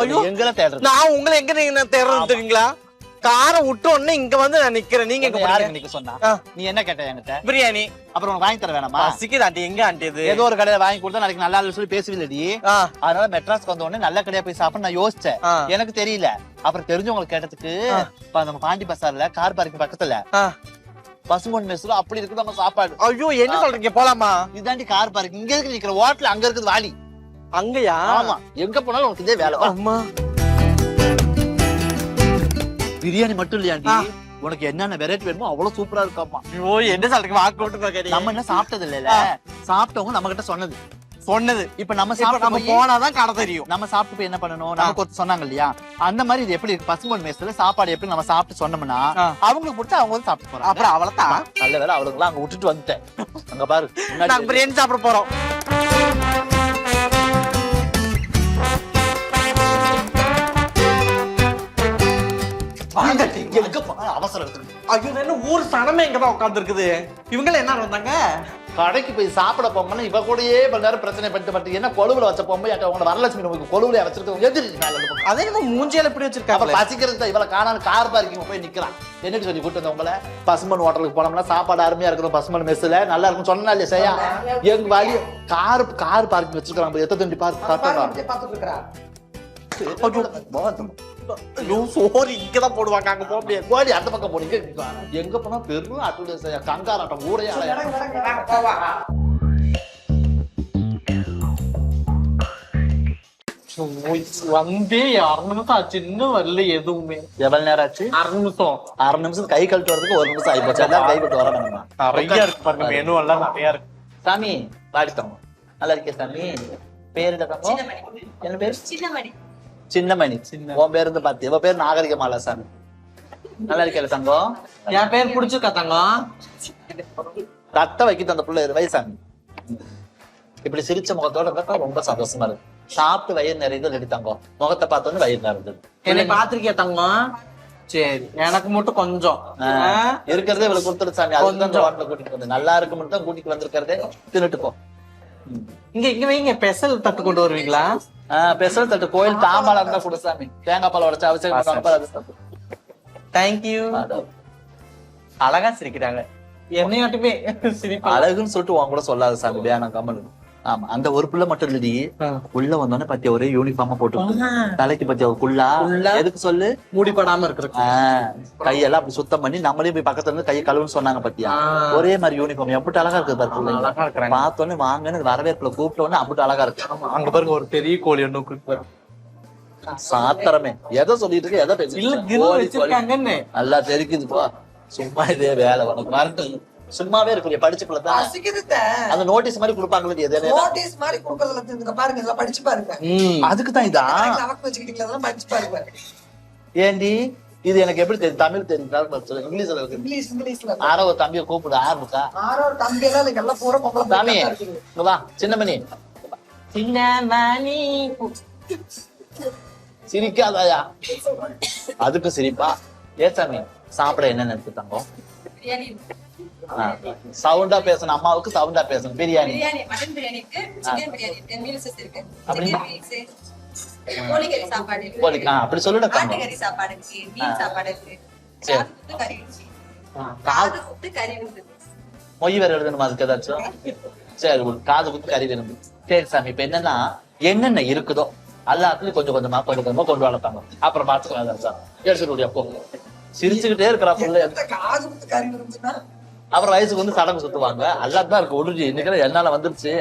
ஐயோ. எங்களை தேடுறது. நான் உங்களை எங்க நீங்க தேடுறது தெரியுங்களா? காரை விட்ட உடனே இங்க வந்து நான் நிக்கிறேன். நீங்க எங்க போறீங்க? நிக்க சொன்னா. நீ என்ன கேட்ட என்கிட்ட? பிரியாணி. அப்புறம் உனக்கு வாங்கி தர வேணாமா? பசிக்குது ஆண்டி எங்க ஆண்டி இது? ஏதோ ஒரு கடையில வாங்கி கொடுத்தா நாளைக்கு நல்லா சொல்லி பேசுவீங்களடி ஆ, அதனால மெட்ராஸ்க்கு வந்த உடனே நல்ல கடையா போய் சாப்பிட நான் யோசிச்சேன். எனக்கு தெரியல. அப்புறம் தெரிஞ்சவங்களுக்கு கேட்டதுக்கு நம்ம பாண்டி பசார்ல கார் பார்க்கிங் பக்கத்துல ஆ. பசுமன் மெஸ்ல அப்படி இருக்குது நம்ம சாப்பாடு. ஐயோ என்ன சொல்றீங்க? போலாமா? இதாண்டி கார் பார்க்கிங் இங்க இருக்கு நிக்கிற ஹோட்டல் அங்க இருக்குது வாலி அங்கயா? ஆமா. எங்க போனாலும் உனக்கு இதே வேலை. அம்மா. பிரியாணி மட்டும் இல்லையாண்டி. உனக்கு என்னென்ன வெரைட்டி வேணுமோ அவ்வளவு சூப்பரா இருக்காமா ஐயோ என்ன சொல்றீங்க வாக்கு விட்டு பாக்கறீங்க நம்ம என்ன சாப்பிட்டது இல்லைல்ல சாப்பிட்டவங்க நம்ம கிட்ட சொன்னது. சொன்னது. இப்ப நம்ம சாப்பிட்டு நம்ம போனாதான் கடை தெரியும். நம்ம சாப்பிட்டு போய் என்ன பண்ணணும்? நமக்கு ஒருத்தர் சொன்னாங்க இல்லையா? அந்த மாதிரி இது எப்படி இருக்கு? பசும்பொன் மேஸ்ல சாப்பாடு எப்படி நம்ம சாப்பிட்டு சொன்னோம்னா. அவங்களுக்கு பிடிச்சா அவங்க வந்து சாப்பிட்டு போறாங்க. அப்புறம் அவ்வளவுதான் நல்ல வேலை அவளுக்கு அங்க விட்டுட்டு வந்துட்டேன். அங்க பாரு நாங்க பிரியாணி சாப்பிட போறோம். எங்க போனாலும் அவசரம் இருக்கு ஐயோ என்ன ஊர் சனமே இங்கதான் உட்கார்ந்து இருக்குது இவங்க என்ன வந்தாங்க? கடைக்கு போய் சாப்பிட போகும்போது இவ கூடயே நேரம் பிரச்சனை பண்ணிட்டு பண்ணிட்டு என்ன கொழுவுல வச்ச போகும்போது என்கிட்ட உங்களோட வரலட்சுமி நமக்கு கொழுவுல வச்சிருக்கோம் எதிரி மேல இருந்து பக்கம். அதே நம்ம மூஞ்சியில அப்புறம் வச்சிருக்காங்க பசிக்கிறது தான் கார் பார்க்கிங் போய் நிக்கிறான். என்னடி சொல்லி கூட்டு வந்தவங்கள பசுமன் ஹோட்டலுக்கு போனோம்னா சாப்பாடு அருமையா இருக்கணும் பசுமன் மெஸ்ல நல்லா இருக்கும் சொன்னா இல்லையா செய்யா எங்க வழி கார் கார் பார்க்கிங் வச்சிருக்காங்க எத்த தண்டி பார்த்து பார்த்தா ஐயோ. சோறு இங்கதான் போடுவாங்க அங்க போக முடியாது கோடி அந்த பக்கம் போனீங்க எங்க போனா பெரும் ஆட்டோ செய்யா கங்கார் ஊரே அலையா வந்து அரை நிமிஷம் ஆச்சு இன்னும் வரல எதுவுமே எவ்வளவு நேரம் ஆச்சு அரை நிமிஷம் அரை நிமிஷம் கை கழுத்து வரதுக்கு ஒரு நிமிஷம் ஆயிப்போச்சு எல்லாம் கை கட்டு வர வேணுமா நிறைய இருக்கு பாருங்க மெனு எல்லாம் நிறைய இருக்கு சாமி பாடி தங்கம் நல்லா இருக்கே சாமி பேரு என்ன என்ன பேரு சின்னமணி சின்னமணி. உன் பேரு இருந்து பாத்து இவ பேர் நாகரிகமாலா சாமி. நல்லா இருக்கல தங்கம்? என் பேர் பிடிச்சிருக்கா தங்கம்? தட்ட வைக்கிட்டு அந்த பிள்ளை வயசாமி இப்படி சிரிச்ச முகத்தோட இருந்தா ரொம்ப சந்தோஷமா இருக்கு. சாப்பிட்டு வயிறு நிறைந்தது ரெடி தங்கம்? முகத்தை பார்த்தோன்னு வயிறு நிறைந்தது. என்னை பாத்திருக்கியா தங்கம்? சரி எனக்கு மட்டும் கொஞ்சம்? இருக்கிறதே இவளை கொடுத்துரு சாமி. தான் கொஞ்சம். ஹோட்டல கூட்டிட்டு வந்து நல்லா இருக்கு மட்டும் கூட்டிட்டு வந்திருக்கிறதே. தின்னுட்டு போ. இங்க இங்க வைங்க பெசல் தட்டு கொண்டு வருவீங்களா? பெசல் தட்டு கோயில் தாம்பாளம் இருந்தா கொடு சாமி. தேங்காய் பால் உடைச்சு அவசியம் பண்ணுவாங்க. தேங்க்யூ. அழகா சிரிக்கிறாங்க. என்னையாட்டுமே சிரிப்பா அழகுன்னு சொல்லிட்டு உன் கூட சொல்லாத சாமி வேணாம் கமல் ஆமா அந்த ஒரு புள்ள மட்டும் இல்லடி. உள்ள வந்தோடனே பத்திய ஒரே யூனிஃபார்மா போட்டு தலைக்கு பத்திய குள்ளா. எதுக்கு சொல்லு? மூடிப்படாம இருக்கிறது ஆஹ் கையெல்லாம் அப்படி சுத்தம் பண்ணி நம்மளே போய் பக்கத்துல இருந்து கையை கழுவுன்னு சொன்னாங்க பத்தியா. ஒரே மாதிரி யூனிஃபார்ம் எப்படி அழகா இருக்குது பாரு பிள்ளைங்க. அழகா இருக்கிறாங்க. பார்த்தோன்னே வாங்கன்னு வரவேற்புல கூப்பிட்ட உடனே அப்படி அழகா இருக்கு. அங்க பாருங்க ஒரு பெரிய கோழி ஒண்ணு சாத்திரமே. எதை சொல்லிட்டு இருக்க எதை இருக்க? வச்சிருக்காங்கன்னு. நல்லா தெரிக்குது போ. சும்மா இதே வேலை உனக்கு மறந்து சும்மாவே இருக்கு படிச்சுக்குள்ள தான். அந்த நோட்டீஸ் மாதிரி கொடுப்பாங்களே எது நோட்டீஸ் மாதிரி கொடுக்கறதுல இருந்து பாருங்க இதெல்லாம் படிச்சு பாருங்க. ம். அதுக்கு தான் இதா? நமக்கு வச்சுக்கிட்டீங்களா அதெல்லாம் படிச்சு பாருங்க. ஏண்டி? இது எனக்கு எப்படி தெரியும்? தமிழ் தெரியும். இங்கிலீஷ்ல இருக்கு? இங்கிலீஷ் இங்கிலீஷ்ல ஆரோ ஒரு தம்பியை கூப்பிடு ஆரம்பிச்சா ஆரோ ஒரு தம்பி எல்லாம் நீங்க எல்லாம் பூரா பிள்ளைங்களா இருக்கீங்க. இங்க வா சின்னமணி. சின்ன மணி. சிரிக்காதாயா? அதுக்கு சிரிப்பா. ஏ சாமி சாப்பிட என்ன இருக்கு தங்கம்? பிரியாணி சவுண்டா பேசணும். அம்மாவுக்கு சவுண்டா பேசணும். பிரியாணி. அப்படி சொல்லுடா மொய் வேற எழுதணுமா அதுக்கு ஏதாச்சும்? சரி காது குத்து கறி விருந்து சரி சாமி இப்ப என்னன்னா என்னென்ன இருக்குதோ எல்லாத்துலயும் கொஞ்சம் கொஞ்சமா கொஞ்சம் கொஞ்சமா கொண்டு வளர்த்தாங்க. அப்புறம் பாத்துக்கலாம் சார் எடுத்துட்டு போ. சிரிச்சுக்கிட்டே இருக்கிறா அப்புறம் வயசுக்கு வந்து சடங்கு சுத்துவாங்க. எல்லாம் தான் இருக்கு ஒழுங்கு இன்னைக்கு என்னால வந்துருச்சு.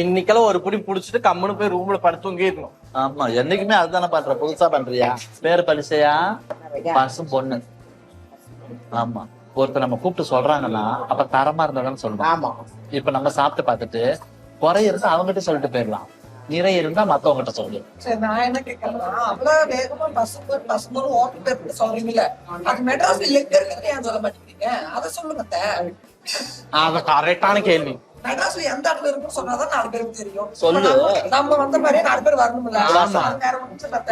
இன்னைக்கெல்லாம் ஒரு புடி புடிச்சிட்டு கம்முன்னு போய் ரூம்ல படுத்து தூங்கிடணும். ஆமா என்னைக்குமே அதுதானே பண்ற புதுசா பண்றியா? பேரு பரிசையா? பசும் பொண்ணு. ஆமா. ஒருத்தர் நம்ம கூப்பிட்டு சொல்றாங்கன்னா அப்ப தரமா இருந்தாலும் சொல்லணும் ஆமா. இப்ப நம்ம சாப்பிட்டு பார்த்துட்டு குறை இருந்தா அவங்ககிட்ட சொல்லிட்டு போயிடலாம். நிறை இருந்தா மத்தவங்ககிட்ட சொல்லு. சரி நான் என்ன கேட்கறேன்னா அவ்வளவு வேகமா பசும்பொன் பசும்பொன் ஓட்டு சொல்றீங்கல்ல அது மெட்ராஸ்ல எங்க இருக்குது ஏன் சொல்ல மாட்டேங்கிறீங்க? அதை சொல்லுங்க. அது கரெக்டான கேள்வி. மெட்ராஸ்ல எந்த இடத்துல இருக்குன்னு சொன்னாதான் நாலு பேருக்கு தெரியும். சொல்லு. நம்ம வந்த மாதிரியே நாலு பேர் வரணும்ல.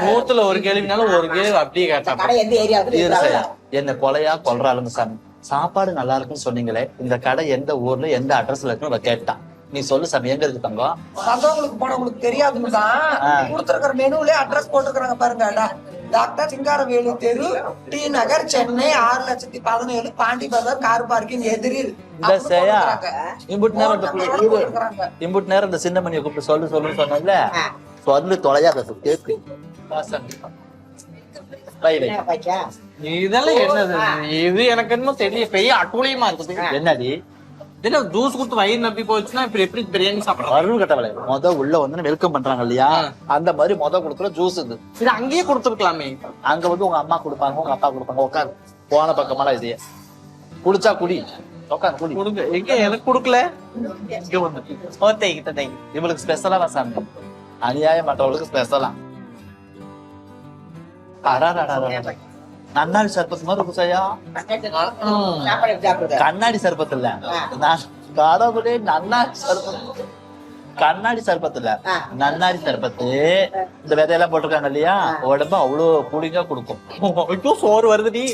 நூத்துல ஒரு கேள்வினாலும் ஒரு கேள்வி அப்படியே கேட்டா. என்ன கொலையா கொல்றாளுங்க சாமி. சாப்பாடு நல்லா இருக்குன்னு சொன்னீங்களே இந்த கடை எந்த ஊர்ல எந்த அட்ரஸ்ல இருக்குன்னு அவ கேட்டா. நீ சொல்லு சாமி எங்க இருக்கு தங்கம்? மத்தவங்களுக்கு போனவங்களுக்கு தெரியாதுன்னு தான். கொடுத்துருக்கிற மெனுல அட்ரஸ் போட்டுருக்காங்க பாருங்க டாக்டர் சிங்காரவேலு தெரு டி நகர் சென்னை ஆறு லட்சத்தி பதினேழு பாண்டி பஜார் கார் பார்க்கிங் எதிரில் இம்புட்டு நேரம். இம்புட்டு நேரம் இந்த சின்ன மணியை கூப்பிட்டு சொல்லு சொல்லுன்னு சொன்னல சொல்லு தொலையாத கேக்கு. இதெல்லாம் என்னது? இது எனக்கு என்னமோ தெரியல. பெரிய அட்டூழியமா இருக்குது. என்னடி? என்ன ஜூஸ் கொடுத்து வயிறு நம்பி போச்சுன்னா இப்ப எப்படி பிரியாணி சாப்பிடலாம் அருள் கட்டவளை. மொத உள்ள வந்து வெல்கம் பண்றாங்க இல்லையா? அந்த மாதிரி மொத கொடுக்குற ஜூஸ் இது. இது அங்கேயே கொடுத்துருக்கலாமே. அங்க வந்து உங்க அம்மா கொடுப்பாங்க உங்க அப்பா கொடுப்பாங்க. உட்காரு போன பக்கமெல்லாம் இது. குடிச்சா குடி. உட்காரு குடி. கொடுங்க. எங்க எனக்கு கொடுக்கல? இங்க வந்து. ஓ தேய்க்கு தேய்க்கு இவளுக்கு ஸ்பெஷலா சாமி. அநியாயம் மற்றவளுக்கு ஸ்பெஷலா நன்னாடி சர்பத் மாதிரி இருக்கு சையா? கண்ணாடி சர்பத் இல்ல நான் கடவுளே நன்னாடி சர்பத் கண்ணாடி சர்பத் இல்ல நன்னாடி சர்பத்து. இந்த விதையெல்லாம் போட்டிருக்காங்க இல்லையா? உடம்பு அவ்வளவு கூலிங்கா கொடுக்கும். ஐயோ சோறு வருதுடி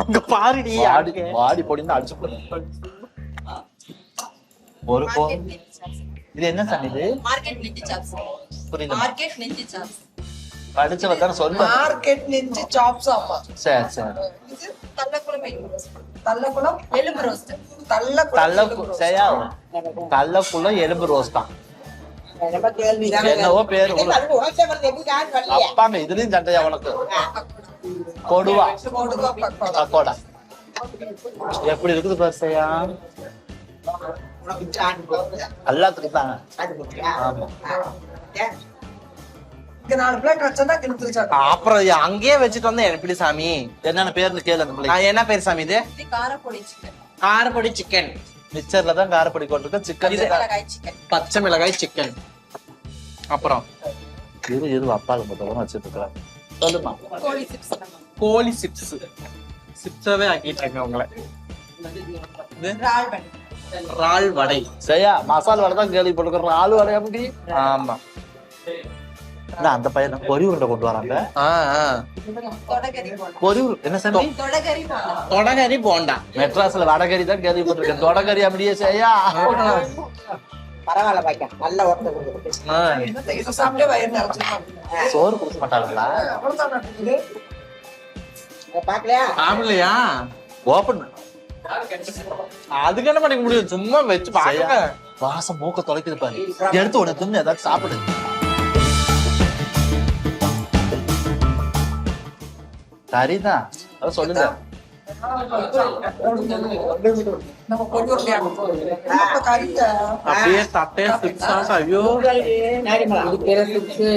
அங்க பாருடி வாடி வாடி பொடின்னு அடிச்சு போடு. ஒரு போ. இது என்ன சாமி இது? மார்க்கெட் நெஞ்சு சாப்ஸ் புரியல மார்க்கெட் நெஞ்சு சாப்ஸ் படிச்சவ தானே சொல்ல மார்க்கெட் நெஞ்சு சாப்ஸ் ஆமா சரி சரி. இது தள்ளக்குளம். தள்ளக்குளம் எலும்பு ரோஸ்ட் தள்ளக்குளம் தள்ள சரியா? தள்ளக்குள்ள எலும்பு ரோஸ் தான். என்னவோ பேரு அப்பாங்க இதுலயும் சண்டையா உனக்கு? கொடுவா. பக்கோடா. எப்படி இருக்குது பரிசையா எல்லாத்துக்கும் தாங்க. ஆமா. இங்க நாலு பிளேட் வச்சா கிழிச்சிருச்சாங்க அப்புறம் இது அங்கேயே வச்சுட்டு வந்தா எப்படி சாமி என்னென்ன பேர்னு கேளு அந்த பிள்ளை? நான் என்ன பேர் சாமி இது? இது காரப்பொடி சிக்கன் காரப்பொடி சிக்கன் மிச்சர்ல தான் காரப்பொடி கொண்டிருக்க சிக்கன் மிளகாய் சிக்கன் பச்சை மிளகாய் சிக்கன் அப்புறம். இரு இரு அப்பாவுக்கு மட்டும் வச்சுட்டு இருக்கிறேன். சொல்லுமா? கோழி சிப்ஸ் கோழி சிப்ஸ் சிப்ஸாவே ஆக்கிட்டாங்க உங்களை. இது? இறால் வடை. சரியா மசாலா வடை தான் கேள்விப்பட்டிருக்கிறோம். ஆளு வடையா முடி ஆமா. அந்த பையன் பொரி உருண்டை கொண்டு வராங்க ஆ ஆ. தொடகரி போண்டா. பொரி உருண்டை என்ன சாமி? தொடகரி போண்டா. மெட்ராஸ்ல வடகரி தான் கேள்விப்பட்டிருக்கேன். தொடகரி அப்படியே செய்யா. பரவாயில்ல நல்ல ஒருத்தர் சோறு கொடுக்க மாட்டாங்களா? ஓபன் அதுக்கு என்ன பண்ணிக்க முடியும்? சும்மா வச்சு பாருங்க வாசம் மூக்க தொலைக்குது பாரு. எடுத்து உடனே தின்னு ஏதாவது சாப்பிடு. சரிதான். அதான் சொல்லுங்க. அப்படியே தட்டையா சிப்ஸா ஐயோ. இது பேரு சிப்ஸு.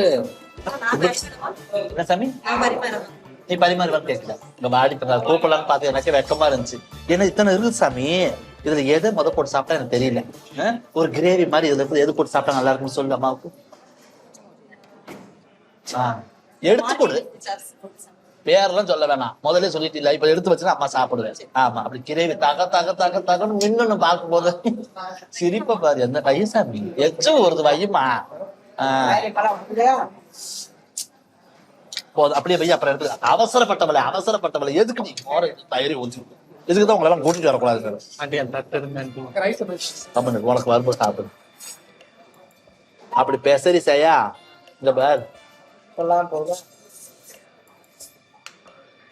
சாமி? நீ கேட்கல. இங்க கூப்பிடலாம்னு பார்த்து எனக்கு வெக்கமா இருந்துச்சு. ஏன்னா இத்தனை இருக்குது சாமி? இதுல எதை முத போட்டு சாப்பிட்டா எனக்கு தெரியல? ஒரு கிரேவி மாதிரி இதுல எது போட்டு சாப்பிட்டா நல்லா இருக்கும்னு சொல்லு அம்மாவுக்கு. எடுத்து கொடு. பேரெல்லாம் சொல்ல வேணாம். முதல்ல சொல்லிட்டு இல்ல இப்ப எடுத்து வச்சுன்னா அம்மா சாப்பிடுவேன். ஆமா அப்படி கிரேவி தக தக தக தகன்னு மின்னணும் பார்க்கும்போது. சிரிப்ப பாரு என்ன வயசாமி எச்சும் வருது வையுமா? போதும் அப்படியே போய் அப்புறம் எடுத்து அவசரப்பட்டவளை அவசரப்பட்டவளை. எதுக்கு நீ மோரை தயிரி ஊற்றி இதுக்கு தான் உங்களை எல்லாம் கூட்டிட்டு வரக்கூடாது சார்? உனக்கு வரும்போது சாப்பிடு. அப்படி பேசரி செய்யா? இந்த பார்.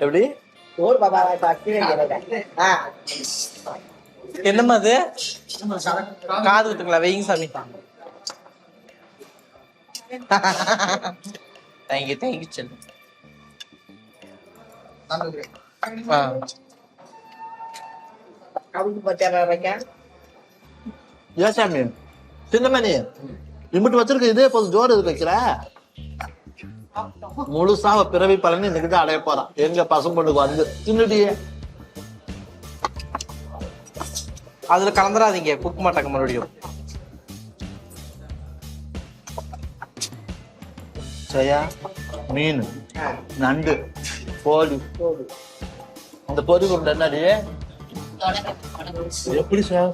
எப்படி? சோறு பாபா. என்னம்மா அது? காது குத்துங்களா? வைங்க சாமி. தேங்க்யூ தேங்க்யூ செல்லு? ஏன் சாமி சின்னமணி இம்பிட்டு வச்சிருக்க இதே போதும் ஜோறு எதுக்கு வைக்கிற? முழுசா அவ பிறவி பலன் இன்னைக்கு அடைய போறான். எங்க பசும் பொண்ணுக்கு வந்து. தின்னுட்டியே. அதுல கலந்துராதீங்க குக்க மாட்டாங்க மறுபடியும். சரியா? மீன். நண்டு சோறு. அந்த பொறி உருண்டை என்னடி? எப்படி சார்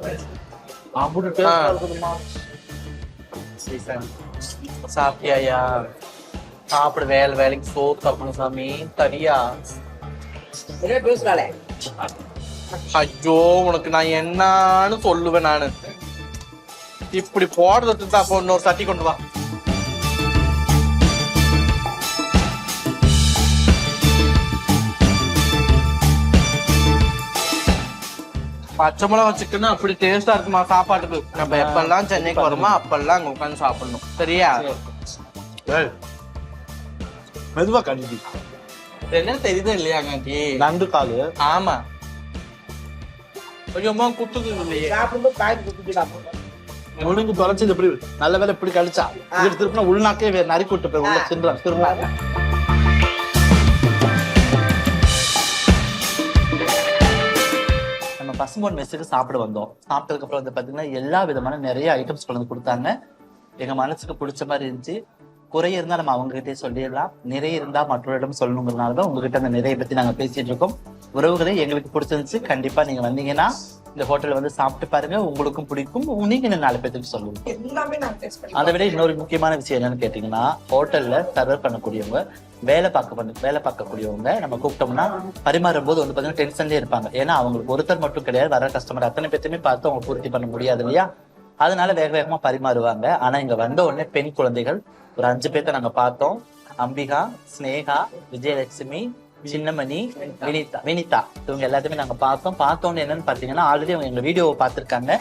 அப்படி சாப்பிடு வேலை வேலைக்கு சோறு சாப்பிடணும் சாமி தரியா. ஐயோ உனக்கு நான் என்னன்னு சொல்லுவேன் நானு. இப்படி போடுறதுக்கு தான் அப்போ இன்னொரு சட்டி கொண்டு வா. பச்சை மிளகா சிக்கன் அப்படி டேஸ்டா இருக்குமா சாப்பாட்டுக்கு? நம்ம எப்பெல்லாம் சென்னைக்கு வருமோ அப்பெல்லாம் அங்க உட்காந்து சாப்பிடணும். சரியா? மெதுவா கடிடி என்ன தெரியுது இல்லையா காண்டி நண்டு காலு. ஆமா. கொஞ்சமா குத்துது இல்லையே. சாப்பிடும்போது சாப்பிடுவோம் முழுங்கு தொலைச்சது எப்படி? நல்ல வேலை இப்படி கழிச்சா இது திருப்பினா உள்நாக்கே வே- நறுக்கி விட்டு போய் உள்ள சின்றான் திரும்ப நம்ம பசும்பொன் மெஸ்ஸுக்கு சாப்பிட வந்தோம். சாப்பிட்டதுக்கு அப்புறம் வந்து பாத்தீங்கன்னா எல்லா விதமான நிறைய ஐட்டம்ஸ் கொண்டு வந்து கொடுத்தாங்க. எங்க மனசுக்கு பிடிச்ச மாதிரி இருந்துச்சு. குறை இருந்தா நம்ம அவங்க கிட்டே சொல்லிடலாம். நிறைய இருந்தா மற்றவரிடம் சொல்லணுங்கிறதுனால தான் உங்ககிட்ட அந்த நிறைய பத்தி நாங்க பேசிட்டு இருக்கோம். உறவுகளே எங்களுக்கு பிடிச்சிருந்துச்சு. கண்டிப்பா நீங்க வந்தீங்கன்னா இந்த ஹோட்டல்ல வந்து சாப்பிட்டு பாருங்க. உங்களுக்கும் பிடிக்கும். நீங்க நாலு பேத்துக்கு சொல்லுங்க. டேஸ்ட் பண்ணி அதை விட இன்னொரு முக்கியமான விஷயம் என்னன்னு கேட்டீங்கன்னா ஹோட்டல்ல சர்வர் பண்ணக்கூடியவங்க வேலை பார்க்க பண்ண வேலை பார்க்கக்கூடியவங்க நம்ம கூப்பிட்டோம்னா பரிமாறும் போது வந்து பாத்தீங்கன்னா டென்ஷன்லயே இருப்பாங்க. ஏன்னா அவங்களுக்கு ஒருத்தர் மட்டும் கிடையாது. வர கஸ்டமர் அத்தனை பேர்த்தையுமே பார்த்து அவங்க பூர்த்தி பண்ண முடியாது இல்லையா? அதனால வேக வேகமா பரிமாறுவாங்க. ஆனா இங்க வந்த உடனே பெண் குழந்தைகள் ஒரு அஞ்சு பேர்த்த நாங்க பார்த்தோம். அம்பிகா ஸ்னேகா விஜயலட்சுமி சின்னமணி வினிதா வினிதா. இவங்க எல்லாத்தையுமே நாங்க பார்த்தோம். பார்த்தோன்னு என்னன்னு பாத்தீங்கன்னா ஆல்ரெடி அவங்க எங்க வீடியோவை பார்த்திருக்காங்க.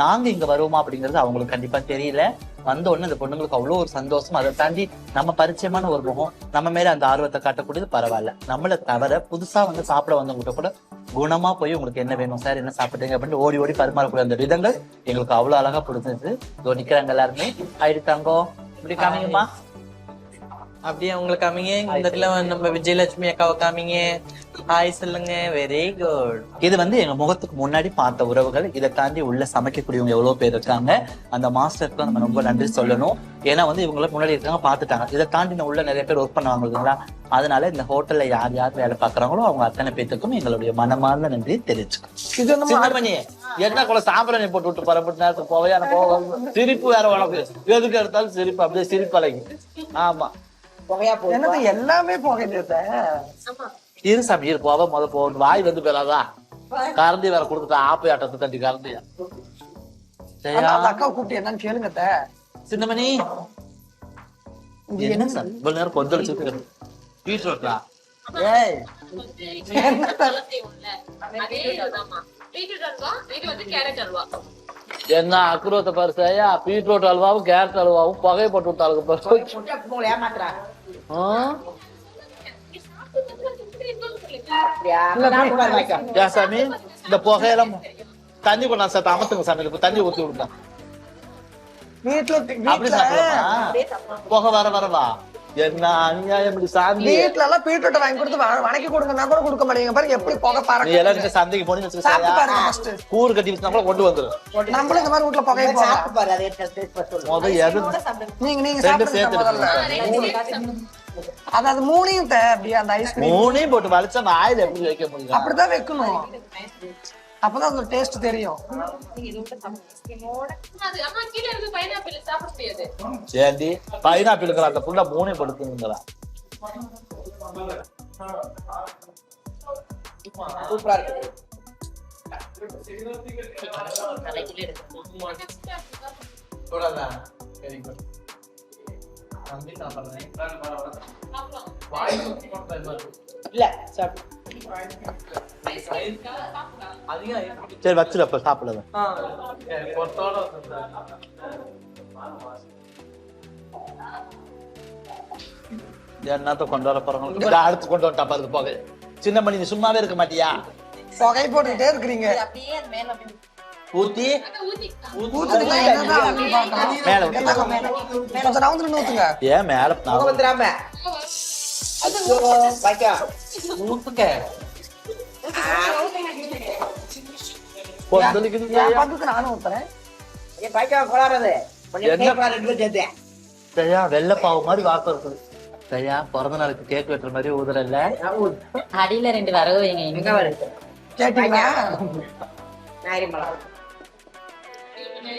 நாங்க இங்க வருவோமா அப்படிங்கிறது அவங்களுக்கு கண்டிப்பா தெரியல. வந்த உடனே அந்த பொண்ணுங்களுக்கு அவ்வளோ ஒரு சந்தோஷம். அதை தாண்டி நம்ம பரிச்சயமான ஒரு முகம் நம்ம மேல அந்த ஆர்வத்தை காட்டக்கூடியது பரவாயில்ல. நம்மளை தவிர புதுசா வந்து சாப்பிட வந்தவங்ககிட்ட கூட குணமா போய் உங்களுக்கு என்ன வேணும் சார் என்ன சாப்பிட்டீங்க? அப்படின்னு ஓடி ஓடி பரிமாறக்கூடிய அந்த விதங்கள் எங்களுக்கு அவ்வளவு அழகா பிடிச்சிருச்சு இதோ நிக்கிறாங்க எல்லாருமே. ஆயிடு தங்கம் இப்படி காமிங்கம்மா அப்படியே உங்களுக்கு காமிங்க இந்த இடத்துல நம்ம விஜயலட்சுமி அக்காவை காமிங்க ஹாய் சொல்லுங்க. வெரி குட் இது வந்து எங்க முகத்துக்கு முன்னாடி பார்த்த உறவுகள். இதை தாண்டி உள்ள சமைக்கக்கூடியவங்க எவ்வளவு பேர் இருக்காங்க. அந்த மாஸ்டருக்கு நம்ம ரொம்ப நன்றி சொல்லணும். ஏன்னா வந்து இவங்கள முன்னாடி இருக்காங்க பார்த்துட்டாங்க. இதை தாண்டி நான் உள்ள நிறைய பேர் ஒர்க் பண்ணுவாங்க இல்லைங்களா? அதனால இந்த ஹோட்டல்ல யார் யார் வேலை பார்க்கறாங்களோ அவங்க அத்தனை பேத்துக்கும் எங்களுடைய மனமார்ந்த நன்றி தெரிவிச்சுக்கோம் இது நம்ம சின்னமணி என்ன கூட சாம்பிராணி போட்டு விட்டு பரப்பிட்டு நேரத்துக்கு போவையா போக சிரிப்பு வேற உனக்கு எதுக்கு எடுத்தாலும் சிரிப்பு அப்படியே சிரிப்பு அலைங்க ஆமா. புகையா போகுது. என்னது எல்லாமே புகையில ஆமா. இரு சாமி இரு போவ முத போ. வாய் வந்து போயிடாதா கரண்டி வேற கொடுத்துட்டா ஆப்பை ஆட்டத்தை தட்டி கரண்டியா. அக்காவை கூப்பிட்டு என்னன்னு கேளுங்க. சின்னமணி. என்ன சார்? இவ்வளவு நேரம் கொந்தளிச்சு பீட்ரூட்டா ஏய். அதே இதுதாம்மா. பீட்ரூட் அல்வா? இது வந்து கேரட் அல்வா. என்ன அக்குரத்தை பாரு சரியா பீட்ரூட் அல்வாவும் கேரட் அல்வாவும் பகை போட்டு விட்டாளுங்க பாரு. அப்படியா? சாமி இந்த புகையெல்லாம் தண்ணி கொண்டா சார் அமத்துங்க சாமி இப்ப தண்ணி ஊத்தி விடுங்க. வீட்டுல அப்படி சாப்பிடலாமா? புகை வர வரவா என்ன அநியாயம்? இப்படி சாந்தி. வீட்டுல எல்லாம் பீட்ரூட் வாங்கி கொடுத்து வணக்கி கொடுங்கன்னா கூட கொடுக்க மாட்டீங்க. பாருங்க எப்படி புகை நீ பறக்க எல்லாரும் சந்தைக்கு போனீங்கன்னு வச்சுக்க சாப்பிட்டு சரியா? பாருங்க ஃபர்ஸ்ட் கூறு கட்டி வச்சுனா கூட கொண்டு வந்துரும். நம்மளும் இந்த மாதிரி புகையை போகலாம் சாப்பிட்டு பாரு, அதை எடுத்து taste பண்ணி சொல்லு. முத எது? நீங்க நீங்க ரெண்டு சேர்த்து முதல்ல. அதாவது மூணையும் அப்படியே அந்த ஐஸ்கிரீம் மூணையும் போட்டு வலிச்சா நான் ஆயில் எப்படி வைக்க முடியும்? அப்படிதான் வைக்கணும். அப்பதான் அந்த டேஸ்ட் தெரியும். அது அம்மா கீழே இருக்கு. பைனாப்பிள் அந்த புள்ள மூணையும் படுத்துங்களா சூப்பரா இருக்கு. நம்பி இல்ல சரி வச்சிரு அப்ப சாப்பிடுங்க பொறுத்தோட என்னத்த கொண்டு வர போறாங்க அடுத்து கொண்டு வந்துட்டா பாருங்க போக. சின்ன மணி நீ சும்மாவே இருக்க மாட்டியா? புகை போட்டுக்கிட்டே இருக்கிறீங்க. ஊத்தி. மேல ஏன் மேல? வந்துடாம. பேரும் சேர்த்து. சரியா வெள்ளை பாவு மாதிரி வாக்கு இருக்குது சரியா பிறந்த நாளுக்கு கேக் வெட்டுற மாதிரி ஊதுறல்ல அடியில ரெண்டு வரவு எங்க வருது?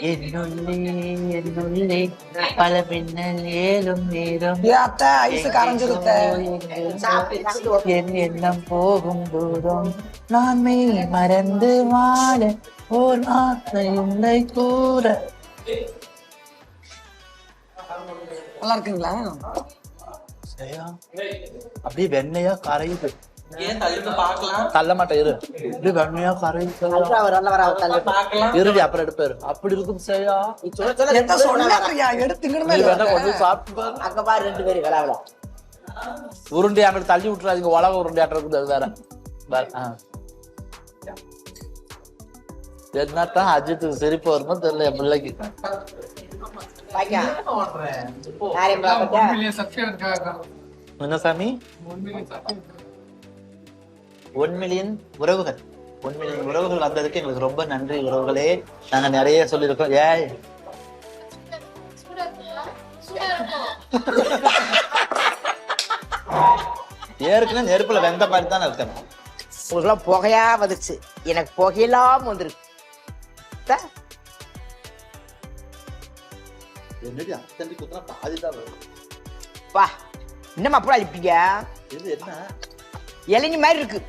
എന്നുള്ളേ പല പിന്നലേലും നേരം ഐസ് എന്നെല്ലാം പോകും ദൂരം. നാമേ മറന്ന് വാഴ ഓർ ആത്മയുണ്ടை കൂറ. நல்லா இருக்குங்களா அப்படியே வெண்ணையா கரையுது தள்ள மாட்டேன் இரு. அவர் தள்ளு பார்க்கலாம். இறுதி அப்புறம் எடுப்பாரு அப்படி இருக்கும் அங்க பாரு ரெண்டு பேரும் உருண்டை அங்கிட்டு தள்ளி விட்டுறாதீங்க. உலக உருண்டை ஆட்டம் இருக்குது அது வேற. என்னத்தான் அஜித்துக்கு சிரிப்பு வருமோ தெரியல என் பிள்ளைக்கு. என்ன சாமி? ஒன் மில்லியன் உறவுகள். ஒன் மில்லியன் உறவுகள் வந்ததுக்கு எங்களுக்கு ரொம்ப நன்றி உறவுகளே. நாங்க நிறைய சொல்லியிருக்கோம். ஏய். சூடா இருக்குங்களா? சூடா இருக்கும். ஏற்கனவே நெருப்புல வெந்த மாதிரி தானே இருக்கணும் உங்களுக்குலாம் புகையா வந்துச்சு எனக்கு புகையெல்லாம் வந்துருக்கு. தா, என்னடி அத்தனை குத்துனா பாதி தான் வரும். பா என்னம்மா அப்படி இது என்ன? இளநி மாதிரி இருக்கு.